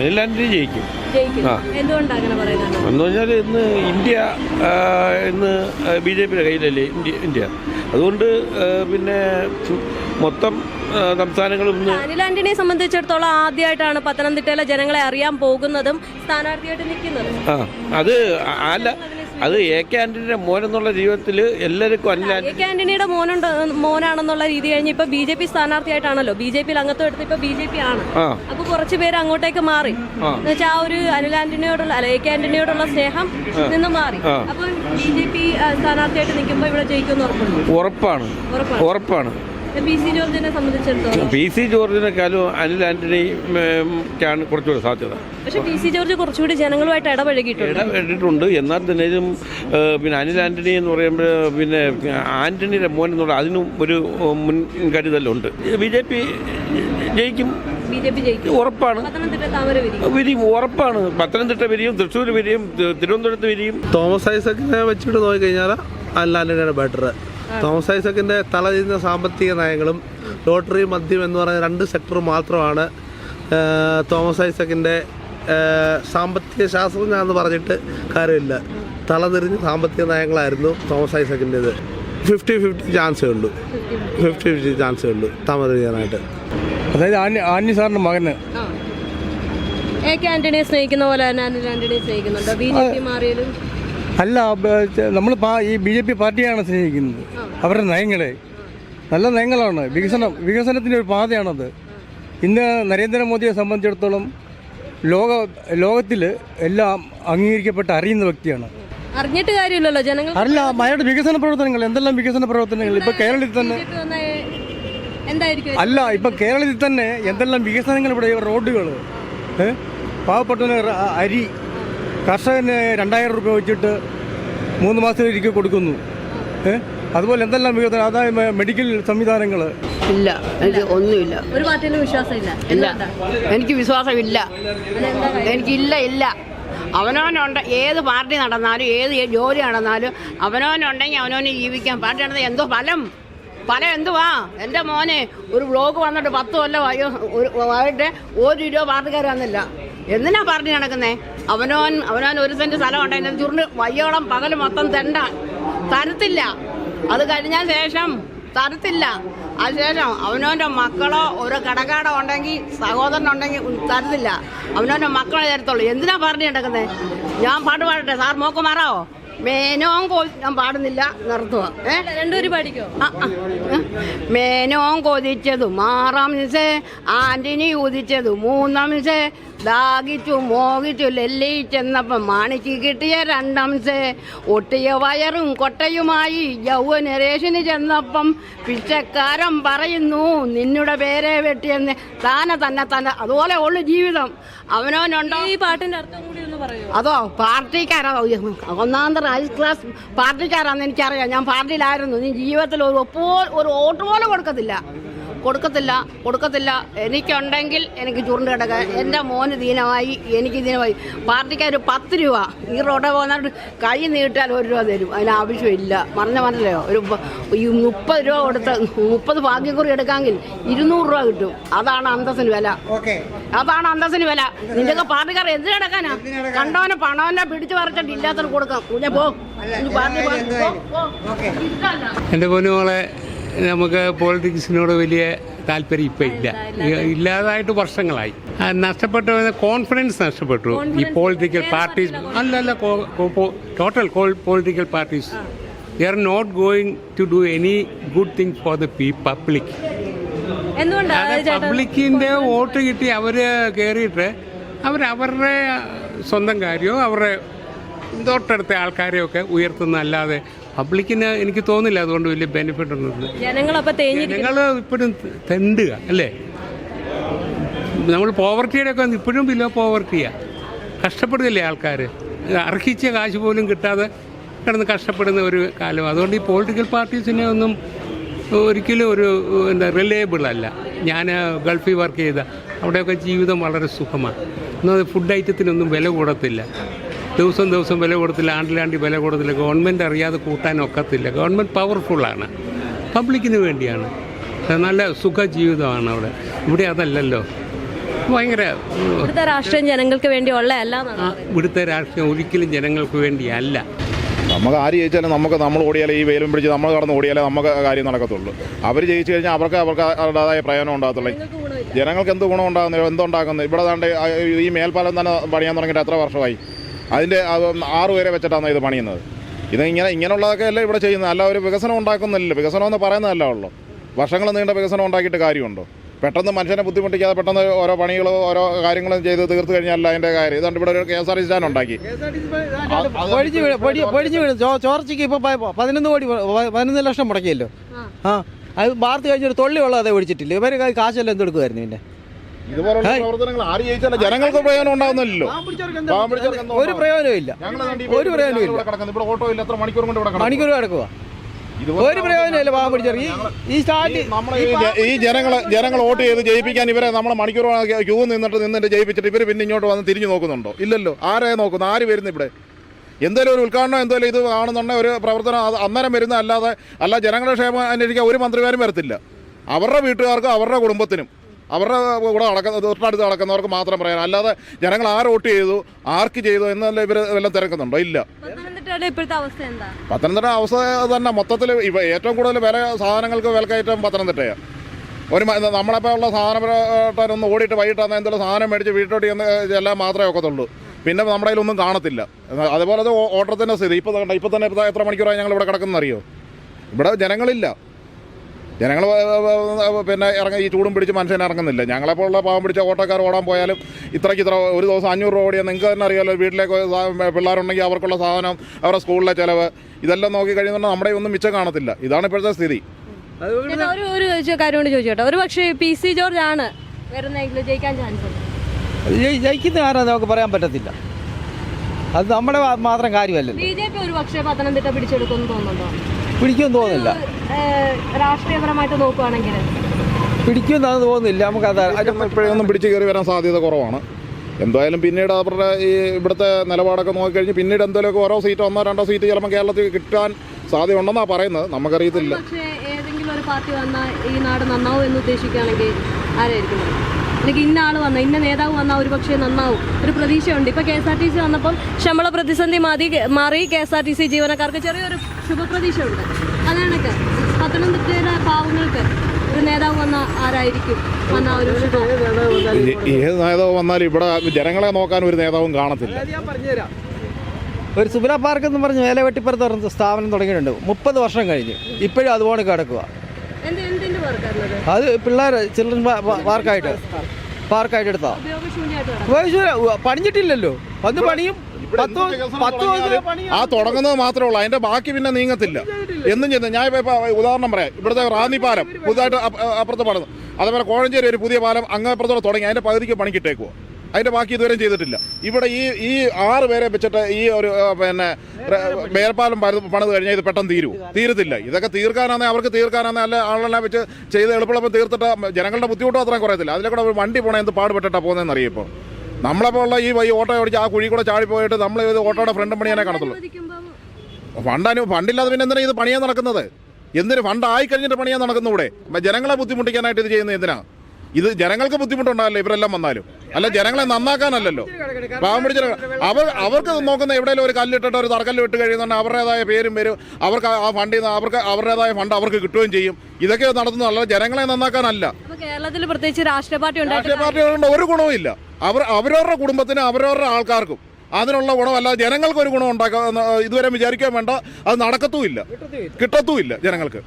അനിൽ ജയിക്കും. ആ. എന്ന് പറഞ്ഞാൽ ഇന്ന് ഇന്ത്യ ഇന്ന് ബി ജെ പിയുടെ കയ്യിലല്ലേ ഇന്ത്യ ഇന്ത്യ. അതുകൊണ്ട് പിന്നെ മൊത്തം സംസ്ഥാനങ്ങളും അനിൽ ആന്റണിയെ സംബന്ധിച്ചിടത്തോളം ആദ്യമായിട്ടാണ് പത്തനംതിട്ടയിലെ ജനങ്ങളെ അറിയാൻ പോകുന്നതും സ്ഥാനാർത്ഥിയായിട്ട് നിൽക്കുന്നതും. ആ അത് അല്ല അത് എ കെ ആന്റണിയുടെ മോനെന്നുള്ള ജീവിതത്തിൽ എല്ലാവർക്കും അല്ല. എ കെ ആന്റണിയുടെ മോനുണ്ട് മോനാണെന്നുള്ള രീതി കഴിഞ്ഞ് ഇപ്പൊ ബി ജെ പി സ്ഥാനാർത്ഥിയായിട്ടാണല്ലോ. ബി ജെ പിയിൽ അംഗത്വം എടുത്ത് ഇപ്പൊ ബി ജെ പി ആണ്. അപ്പൊ കുറച്ച് പേര് അങ്ങോട്ടേക്ക് മാറി. എന്നുവെച്ചാൽ ആ ഒരു അനിൽ ആന്റണിയോടുള്ള അല്ല എ കെ ആന്റണിയോടുള്ള സ്നേഹം നിന്ന് മാറി. അപ്പൊ ബി ജെ പി സ്ഥാനാർത്ഥിയായിട്ട് നിൽക്കുമ്പോൾ ഇവിടെ ജയിക്കുമെന്ന് ഉറപ്പുണ്ട്. ഉറപ്പാണ്. ഉറപ്പാണ്. പി സി ജോർജിനെക്കാളും അനിൽ ആന്റണിക്കാണ് കുറച്ചുകൂടെ സാധ്യത. പക്ഷേ പി സി ജോർജ് കുറച്ചുകൂടി ജനങ്ങളുമായിട്ട് ഇടപഴകിയിട്ടുണ്ട്. ഇടപെട്ടിട്ടുണ്ട് എന്നാൽ തന്നെയും പിന്നെ അനിൽ ആന്റണി എന്ന് പറയുമ്പോൾ പിന്നെ ആന്റണിയുടെ മോൻ എന്നുള്ള അതിനും ഒരു മുൻകരുതലുണ്ട്. ബി ജെ പി ജയിക്കും. ഉറപ്പാണ്. വരെയും. ഉറപ്പാണ്. പത്തനംതിട്ട വിരിയും തൃശ്ശൂർ വിരിയും തിരുവനന്തപുരത്ത് വിരിയും. തോമസ് ഐസക്കിനെ വെച്ചിട്ട് നോക്കിക്കഴിഞ്ഞാൽ അല്ലാണ്ടിനാണ് ബെറ്റർ തോമസ് ഐസക്കിന്റെ തലതിരിഞ്ഞ സാമ്പത്തിക നയങ്ങളും ലോട്ടറി മദ്യം എന്ന് പറയുന്ന രണ്ട് സെക്ടർ മാത്രമാണ് തോമസ് ഐസക്കിന്റെ സാമ്പത്തിക ശാസ്ത്രജ്ഞ എന്ന് പറഞ്ഞിട്ട് കാര്യമില്ല. തലതിരിഞ്ഞ് സാമ്പത്തിക നയങ്ങളായിരുന്നു തോമസ് ഐസക്കിന്റെത് ഫിഫ്റ്റി ഫിഫ്റ്റി ചാൻസേ ഉള്ളൂ ഫിഫ്റ്റി ഫിഫ്റ്റി ചാൻസേ ഉള്ളൂ താമസിക്കാനായിട്ട് അതായത് ആന്യ ആന്യ സാറിന്റെ മകന്. ആ. എ കെ ആന്റണിയെ സ്നേഹിക്കുന്ന പോലെ തന്നെ ആന്റണിയെ സ്നേഹിക്കുന്നുണ്ടോ. ബി ജെ പി മാറിയാലും അല്ല നമ്മൾ ഈ ബി ജെ പി പാർട്ടിയാണ് സ്നേഹിക്കുന്നത്. അവരുടെ നയങ്ങളെ. നല്ല നയങ്ങളാണ്. വികസനം വികസനത്തിന്റെ ഒരു പാതയാണത്. ഇന്ന് നരേന്ദ്രമോദിയെ സംബന്ധിച്ചിടത്തോളം ലോക ലോകത്തിൽ എല്ലാം അംഗീകരിക്കപ്പെട്ട് അറിയുന്ന വ്യക്തിയാണ്. അറിഞ്ഞിട്ട് കാര്യമില്ലല്ലോ. ജനങ്ങൾ അല്ല അയാളുടെ വികസന പ്രവർത്തനങ്ങൾ എന്തെല്ലാം വികസന പ്രവർത്തനങ്ങൾ? ഇപ്പൊ കേരളത്തിൽ തന്നെ അല്ല ഇപ്പൊ കേരളത്തിൽ തന്നെ എന്തെല്ലാം വികസനങ്ങൾ ഇവിടെ റോഡുകൾ പാവപ്പെട്ടവന് അരി കർഷകന് രണ്ടായിരം രൂപ വെച്ചിട്ട് മൂന്ന് മാസത്തിലേക്ക് കൊടുക്കുന്നു? അതുപോലെ എന്തെല്ലാം വികസനം അതായത് മെഡിക്കൽ സംവിധാനങ്ങൾ ഇല്ല എനിക്ക് ഒന്നുമില്ല. ഒരു പാർട്ടിയിലും വിശ്വാസമില്ല. ഇല്ല. എനിക്ക് വിശ്വാസമില്ല? എനിക്കില്ല ഇല്ല. അവനവനുണ്ട് ഏത് പാർട്ടി നടന്നാലും ഏത് ജോലി നടന്നാലും അവനവനുണ്ടെങ്കിൽ അവനവന് ജീവിക്കാം പാർട്ടി നടന്നാൽ എന്തോ ഫലം. പല എന്തുവാ? എന്റെ മോനെ ഒരു ബ്ലോക്ക് വന്നിട്ട് പത്ത് കൊല്ലം ആയിട്ട് ഒരു രൂപ പാർട്ടിക്കാർ വന്നില്ല എന്തിനാ പറഞ്ഞു നടക്കുന്നേ? അവനോൻ അവനോൻ ഒരു സെന്റ് സ്ഥലം ഉണ്ടായിരുന്നു ചുരുണ്ട് വയ്യോളം പകൽ മൊത്തം തെണ്ട. തരത്തില്ല. അത് കഴിഞ്ഞ ശേഷം തരത്തില്ല. അതിനുശേഷം അവനവന്റെ മക്കളോ ഒരു കടക്കാടോ ഉണ്ടെങ്കിൽ സഹോദരനുണ്ടെങ്കിൽ തരത്തില്ല. അവനവന്റെ മക്കളെ തരത്തുള്ളൂ. എന്തിനാ പറഞ്ഞു കിടക്കുന്നത് ഞാൻ പാട്ട് പാടട്ടെ. സാർ മോക്ക് മാറാവോ? മേനോൻ കോ ഞാൻ പാടുന്നില്ല നിർത്തുക ഏ? അല്ല, രണ്ടുപേരും പാടിക്കോ? മേനോൻ കൊതിച്ചതു മാറാം മിസേ ആന്റണി ഉദിച്ചതു മൂന്നാം മിസേ ദാഹിച്ചു മോഹിച്ചു ലെല്ലി ചെന്നപ്പം മാണിക്ക് കിട്ടിയ രണ്ടാം സേ ഒട്ടിയ വയറും കൊട്ടയുമായി യൗവനരേഷന് ചെന്നപ്പം പിച്ചക്കാരൻ പറയുന്നു നിന്നുടെ പേരെ വെട്ടിയെന്ന്. താനെ തന്നെ തന്നെ അതുപോലെ ഉള്ളു ജീവിതം. അവനവനുണ്ടോ? ഈ പാട്ടിന്റെ അർത്ഥം കൂടി അതോ പാർട്ടിക്കാരാ ഒന്നാം തരം ഹൈ ക്ലാസ് പാർട്ടിക്കാരാന്ന് എനിക്കറിയാം. ഞാൻ പാർട്ടിയിലായിരുന്നു. നീ ജീവിതത്തിൽ ഒരു ഒപ്പോ ഒരു വോട്ട് പോലും കൊടുക്കത്തില്ല. കൊടുക്കത്തില്ല കൊടുക്കത്തില്ല. എനിക്കുണ്ടെങ്കിൽ എനിക്ക് ചുരുണ്ട് കിടക്കാൻ എന്റെ മോന് ദീനമായി എനിക്ക് ദീനമായി. പാർട്ടിക്കാർ പത്ത് രൂപ. ഈ റോഡ് പോകുന്ന കൈ നീട്ടാൽ ഒരു രൂപ തരും. അതിന് ആവശ്യമില്ല. പറഞ്ഞ മനസ്സിലായോ? ഒരു ഈ മുപ്പത് രൂപ കൊടുത്ത് മുപ്പത് ഭാഗ്യക്കുറി എടുക്കാമെങ്കിൽ ഇരുന്നൂറ് രൂപ കിട്ടും. അതാണ് അന്തസ്സിന് വില. അതാണ് അന്തസ്സിന് വില. നിന്റെയൊക്കെ പാർട്ടിക്കാർ എന്തിനു കിടക്കാനാ കണ്ടവനെ പണവനെ പിടിച്ചു പറിച്ചിട്ട് ഇല്ലാത്തവർ കൊടുക്കാം. പോ. എന്റെ പാർട്ടി. ഇഷ്ടമല്ല പൊന്നുമോളെ നമുക്ക് പോളിറ്റിക്സിനോട് വലിയ താല്പര്യം ഇപ്പം ഇല്ല. ഇല്ലാതായിട്ട് വർഷങ്ങളായി. നഷ്ടപ്പെട്ട കോൺഫിഡൻസ് നഷ്ടപ്പെട്ടു. ഈ പൊളിറ്റിക്കൽ പാർട്ടീസ് അല്ല അല്ല total political parties they are not going to do any good thing for the P public പബ്ലിക്കിന്റെ വോട്ട് കിട്ടി അവർ കയറിയിട്ട് അവർ അവരുടെ സ്വന്തം കാര്യമോ അവരുടെ തൊട്ടടുത്ത ആൾക്കാരെയൊക്കെ ഉയർത്തുന്നല്ലാതെ പബ്ലിക്കിന് എനിക്ക് തോന്നില്ല അതുകൊണ്ട് വലിയ ബെനിഫിറ്റ് ഉണ്ടെന്ന് ജനങ്ങൾ ഇപ്പോഴും തെണ്ടുക അല്ലേ? നമ്മൾ പോവർട്ടിയുടെ ഒക്കെ ഇപ്പോഴും ബിലോ പോവർട്ടിയാ കഷ്ടപ്പെടുകയല്ലേ ആൾക്കാർ അർഹിച്ച കാശ് പോലും കിട്ടാതെ കിടന്ന് കഷ്ടപ്പെടുന്ന ഒരു കാലം. അതുകൊണ്ട് ഈ പൊളിറ്റിക്കൽ പാർട്ടീസിനെ ഒന്നും ഒരിക്കലും ഒരു എന്താ റിലയബിൾ അല്ല. ഞാൻ ഗൾഫിൽ വർക്ക് ചെയ്ത അവിടെയൊക്കെ ജീവിതം വളരെ സുഖമാണ്. എന്നാൽ ഫുഡ് ഐറ്റത്തിനൊന്നും വില കൂടത്തില്ല. ദിവസം ദിവസം വില കൊടുത്തില്ല ആണ്ടിലാണ്ടി വില കൊടുത്തില്ല ഗവൺമെന്റ് അറിയാതെ കൂട്ടാൻ ഒക്കത്തില്ല. ഗവൺമെന്റ് പവർഫുള്ളാണ് പബ്ലിക്കിന് വേണ്ടിയാണ്. നല്ല സുഖ ജീവിതമാണ് അവിടെ. ഇവിടെ അതല്ലല്ലോ. ഭയങ്കര ഇവിടുത്തെ രാഷ്ട്രീയം ജനങ്ങൾക്ക് വേണ്ടി ഉള്ളതല്ല ഇവിടുത്തെ രാഷ്ട്രീയം ഒരിക്കലും ജനങ്ങൾക്ക് വേണ്ടിയല്ല നമുക്ക് ആര് ജയിച്ചാലും നമുക്ക് നമ്മൾ ഓടിയാലേ ഈ വെയിലും പിടിച്ച് നമ്മൾ കടന്ന് ഓടിയാലേ നമുക്ക് കാര്യം നടക്കത്തുള്ളൂ. അവർ ജയിച്ചു കഴിഞ്ഞാൽ അവർക്ക് അവർക്ക് അവരുടേതായ പ്രയോജനം ഉണ്ടാകത്തുള്ളൂ. ജനങ്ങൾക്ക് എന്ത് ഗുണം ഉണ്ടാകുന്നത് എന്തുണ്ടാക്കുന്നത്? ഇവിടെ ഈ മേൽപ്പാലം തന്നെ പണിയാൻ തുടങ്ങിയിട്ട് എത്ര വർഷമായി? അതിന്റെ ആറ് പേരെ വെച്ചിട്ടാണ് ഇത് പണിയുന്നത്. ഇത് ഇങ്ങനെ ഇങ്ങനെയുള്ളതൊക്കെ അല്ലേ ഇവിടെ ചെയ്യുന്നത്? അല്ല ഒരു വികസനം ഉണ്ടാക്കുന്നില്ല വികസനം എന്ന് പറയുന്നതല്ല ഉള്ളൂ. വർഷങ്ങൾ നീണ്ട വികസനം ഉണ്ടാക്കിയിട്ട് കാര്യമുണ്ടോ? പെട്ടെന്ന് മനുഷ്യനെ ബുദ്ധിമുട്ടിക്കാതെ പെട്ടെന്ന് ഓരോ പണികളോ ഓരോ കാര്യങ്ങളും ചെയ്ത് തീർത്തു കഴിഞ്ഞാൽ അതിന്റെ കാര്യം. ഇതുകൊണ്ട് ഇവിടെ ഒരു K S R T stand ഉണ്ടാക്കി. പൊടിഞ്ഞു വീണു പൊടി- പൊടിഞ്ഞു വീണ്. ചോർച്ചയ്ക്ക് ഇപ്പൊ പതിനൊന്ന് കോടി പതിനൊന്ന് ലക്ഷം മുടക്കിയല്ലോ. ആ. അത് വാർത്ത കഴിഞ്ഞൊരു തൊള്ളി വെള്ളം അതേ ഒഴിച്ചിട്ടില്ല? ഇവർ കാശെല്ലാം എന്തെടുക്കുമായിരുന്നു പിന്നെ ഇതുപോലുള്ള പ്രവർത്തനങ്ങൾ ആര് ജയിച്ചാലും ജനങ്ങൾക്ക് പ്രയോജനം എന്തോ ഒരു പ്രയോജനവും ഇല്ല. ഒരു പ്രയോജനവും ഇല്ല. ഇവിടെ ഓട്ടോ ഇല്ല എത്ര മണിക്കൂർ കൊണ്ട് ഇവിടെ. മണിക്കൂർ കിടക്കുക ഒരു പ്രയോജനമില്ല പാവം പിടിച്ചവർ ഈ ഈ സ്റ്റാർട്ട് ഈ ജനങ്ങൾ ജനങ്ങൾ വോട്ട് ചെയ്ത് ജയിപ്പിക്കാൻ ഇവരെ നമ്മളെ മണിക്കൂർ ക്യൂ നിന്നിട്ട് നിന്നിട്ട് ജയിപ്പിച്ചിട്ട് ഇവർ പിന്നെ ഇങ്ങോട്ട് വന്ന് തിരിഞ്ഞു നോക്കുന്നുണ്ടോ? ഇല്ലല്ലോ. ആരെ നോക്കുന്നത് ആര് വരുന്നു ഇവിടെ? എന്തേലും ഒരു ഉദ്ഘാടനം എന്തെങ്കിലും ഇത് കാണുന്നുണ്ടെങ്കിൽ ഒരു പ്രവർത്തനം അത് അന്നേരം വരുന്ന അല്ലാതെ അല്ല ജനങ്ങളുടെ ക്ഷേമം അന്വേഷിക്കാൻ ഒരു മന്ത്രിമാരും വരത്തില്ല. അവരുടെ വീട്ടുകാർക്കും അവരുടെ കുടുംബത്തിനും. അവരുടെ കൂടെ നടക്കുന്ന തൊട്ടടുത്ത് നടക്കുന്നവർക്ക് മാത്രം പറയാം. അല്ലാതെ ജനങ്ങൾ ആര് വോട്ട് ചെയ്തു ആർക്ക് ചെയ്തു എന്നല്ല ഇവർ എല്ലാം തിരക്കുന്നുണ്ടോ? ഇല്ല. പത്തനംതിട്ട അവസ്ഥ തന്നെ മൊത്തത്തിൽ ഇവ ഏറ്റവും കൂടുതൽ വില സാധനങ്ങൾക്ക് വിലക്കയറ്റം പത്തനംതിട്ടയാ. ഒരു നമ്മളെപ്പോൾ ഉള്ള ഒന്ന് ഓടിയിട്ട് വൈകിട്ടാന്ന് എന്തെങ്കിലും സാധനം മേടിച്ച് വീട്ടിലോട്ട് ചെന്ന് എല്ലാം മാത്രമേ ഒക്കത്തുള്ളൂ. പിന്നെ നമ്മുടെ കയ്യിലൊന്നും കാണത്തില്ല. അതുപോലെ അത് ഓ- ഓട്ടത്തിന്റെ സ്ഥിതി. ഇപ്പോൾ ഇപ്പൊ ഇപ്പോൾ തന്നെ എത്ര മണിക്കൂറായി ഞങ്ങൾ ഇവിടെ കിടക്കുന്നറിയോ? ഇവിടെ ജനങ്ങളില്ല. ജനങ്ങൾ പിന്നെ ഇറങ്ങി ഈ ചൂടും പിടിച്ച് മനുഷ്യൻ ഇറങ്ങുന്നില്ല. ഞങ്ങളെപ്പോലുള്ള പാവം പിടിച്ച ഓട്ടോക്കാർ ഓടാൻ പോയാലും ഇത്രയ്ക്ക് ഇത്ര ഒരു ദിവസം അഞ്ഞൂറ് രൂപ ഓടിയാൽ നിങ്ങൾക്ക് തന്നെ അറിയാമല്ലോ വീട്ടിലേക്ക് പിള്ളേരുണ്ടെങ്കിൽ അവർക്കുള്ള സാധനം അവരുടെ സ്കൂളിലെ ചിലവ് ഇതെല്ലാം നോക്കി കഴിയുമ്പോൾ നമ്മുടെ ഒന്നും മിച്ചം കാണത്തില്ല. ഇതാണ് ഇപ്പോഴത്തെ സ്ഥിതി. ഒരു ഒരു ചോ- കാര്യം കൊണ്ട് ചോദിച്ചോട്ടെ ഒരു പക്ഷേ പി സി ജോർജ് ആണ് വരുന്നെങ്കിൽ ജയിക്കാൻ ചാൻസ് ഉണ്ട്? ജയിക്കുന്ന ആരാ നമുക്ക് പറയാൻ പറ്റത്തില്ല. അത് നമ്മുടെ മാത്രം കാര്യമല്ല ബി ജെ പി ഒരു പക്ഷേ പത്തനംതിട്ട പിടിച്ചെടുക്കുമെന്ന് തോന്നുന്നുണ്ടോ? പിടിക്കുമെന്ന് തോന്നില്ല രാഷ്ട്രീയപരമായിട്ട് നോക്കുവാണെങ്കിൽ. പിടിക്കുമെന്നാണ് തോന്നുന്നില്ല. നമുക്ക് അത് ഇപ്പോഴൊന്നും പിടിച്ചു കയറി വരാൻ സാധ്യത കുറവാണ്. എന്തായാലും പിന്നീട് അവരുടെ ഈ ഇവിടുത്തെ നിലപാടൊക്കെ നോക്കിക്കഴിഞ്ഞ് പിന്നീട് എന്തെങ്കിലുമൊക്കെ ഓരോ സീറ്റ് ഒന്നോ രണ്ടോ സീറ്റ് ചിലപ്പോൾ കേരളത്തിൽ കിട്ടാൻ സാധ്യതയുണ്ടെന്നാണ് പറയുന്നത്. നമുക്കറിയത്തില്ല. പക്ഷേ ഏതെങ്കിലും ഒരു പാർട്ടി വന്നാൽ ഈ നാട് നന്നാവും എന്ന് ഉദ്ദേശിക്കുകയാണെങ്കിൽ ആരായിരിക്കും? അല്ലെങ്കിൽ ഇന്ന ആൾ വന്ന ഇന്ന നേതാവ് വന്നാൽ ഒരു പക്ഷേ നന്നാവും. ഒരു പ്രതീക്ഷയുണ്ട്. ഇപ്പൊ K S R T C വന്നപ്പം ശമ്പള പ്രതിസന്ധി മാറി മാറി K S R T C ജീവനക്കാർക്ക് ചെറിയൊരു ശുഭപ്രതീക്ഷ ഉണ്ട് അതാണൊക്കെ. പത്തനംതിട്ടയിലെ പാവങ്ങൾക്ക് ഒരു നേതാവ് വന്ന ആരായിരിക്കും? വന്ന ഒരു ഏത് നേതാവ് വന്നാലും ഇവിടെ ജനങ്ങളെ നോക്കാൻ ഒരു നേതാവും കാണത്തില്ല. ഒരു സുബിന പാർക്ക് എന്ന് പറഞ്ഞ് വേല വെട്ടിപ്പുറത്ത് പറഞ്ഞ സ്ഥാപനം തുടങ്ങിയിട്ടുണ്ട്. മുപ്പത് വർഷം കഴിഞ്ഞ്. ഇപ്പോഴും അതുപോലെ കിടക്കുക. അത് പിള്ളേർ ചിൽഡ്രൻ പാർക്കായിട്ട്. പാർക്കായിട്ട് എടുത്താ. പണിഞ്ഞിട്ടില്ലല്ലോ. അത് പണിയും ആ തുടങ്ങുന്നത് മാത്രമേ ഉള്ളൂ. അതിന്റെ ബാക്കി പിന്നെ നീങ്ങത്തില്ല. എന്നും ചെയ്യുന്നു ഞാൻ ഇപ്പൊ ഉദാഹരണം പറയാം. ഇവിടുത്തെ റാന്നി പാലം പുതുതായിട്ട് അപ്പ- അപ്പുറത്ത് പണിത് അതേപോലെ കോഴഞ്ചേരി ഒരു പുതിയ പാലം അങ്ങപ്പുറത്തോടെ തുടങ്ങി. അതിന്റെ പകുതിക്ക് പണിക്കിട്ടേക്കുവോ. അതിന്റെ ബാക്കി ഇതുവരെ ചെയ്തിട്ടില്ല. ഇവിടെ ഈ ഈ ആറ് പേരെ വെച്ചിട്ട് ഈ ഒരു പിന്നെ മേൽപ്പാലം പണിത് കഴിഞ്ഞാൽ ഇത് പെട്ടെന്ന് തീരൂ. തീരത്തില്ല. ഇതൊക്കെ തീർക്കാനാണെ അവർക്ക് തീർക്കാനാണെ അല്ല ആളെല്ലാം വെച്ച് ചെയ്ത് എളുപ്പമെളുപ്പം തീർത്തിട്ട് ജനങ്ങളുടെ ബുദ്ധിമുട്ടും അത്രയും കുറയത്തില്ല. അതിലെ കൂടെ ഒരു വണ്ടി പോണേ എന്ത് പാടുപെട്ടിട്ടാണ് പോകുന്നതെന്ന് അറിയിപ്പോൾ നമ്മളപ്പോൾ ഉള്ള ഈ വൈ ഓട്ടോ ഓടിച്ച് ആ കുഴി കൂടെ ചാടി പോയിട്ട് നമ്മൾ ഇത് ഓട്ടോയുടെ ഫ്രണ്ട് പണിയാനേ കാണത്തുള്ളൂ. ഫണ്ട് അനു ഫണ്ടില്ലാതെ പിന്നെ എന്തിനാണ് ഇത് പണിയാൻ നടക്കുന്നത്? എന്തിനു ഫണ്ട് ആയി കഴിഞ്ഞിട്ട് പണിയാൻ നടക്കുന്നൂടെ ജനങ്ങളെ ബുദ്ധിമുട്ടിക്കാനായിട്ട് ഇത് ചെയ്യുന്നത് എന്തിനാ? ഇത് ജനങ്ങൾക്ക് ബുദ്ധിമുട്ടുണ്ടാകല്ലോ ഇവരെല്ലാം വന്നാലും? അല്ല ജനങ്ങളെ നന്നാക്കാനല്ലല്ലോ? പാവം പിടിച്ച അവർ അവർക്ക് നോക്കുന്ന എവിടെയെങ്കിലും ഒരു കല്ലിട്ടിട്ട് ഒരു തറക്കല്ല് ഇട്ട് കഴിയുന്നുണ്ടെങ്കിൽ അവരുടേതായ പേരും വരും. അവർക്ക് ആ ഫണ്ടിൽ നിന്ന് അവർക്ക് അവരുടേതായ ഫണ്ട് അവർക്ക് കിട്ടുകയും ചെയ്യും. ഇതൊക്കെ നടത്തുന്നതല്ല ജനങ്ങളെ നന്നാക്കാനല്ല. കേരളത്തിൽ പ്രത്യേകിച്ച് രാഷ്ട്രീയ പാർട്ടി രാഷ്ട്രീയ പാർട്ടികളുണ്ട് ഒരു ഗുണവും ഇല്ല അവർ അവരവരുടെ കുടുംബത്തിന് അവരവരുടെ ആൾക്കാർക്കും അതിനുള്ള ഗുണമല്ല ജനങ്ങൾക്കൊരു ഗുണം ഉണ്ടാക്കാൻ ഇതുവരെ വിചാരിക്കാൻ വേണ്ട. അത് നടക്കത്തുമില്ല. കിട്ടത്തുമില്ല ജനങ്ങൾക്ക്.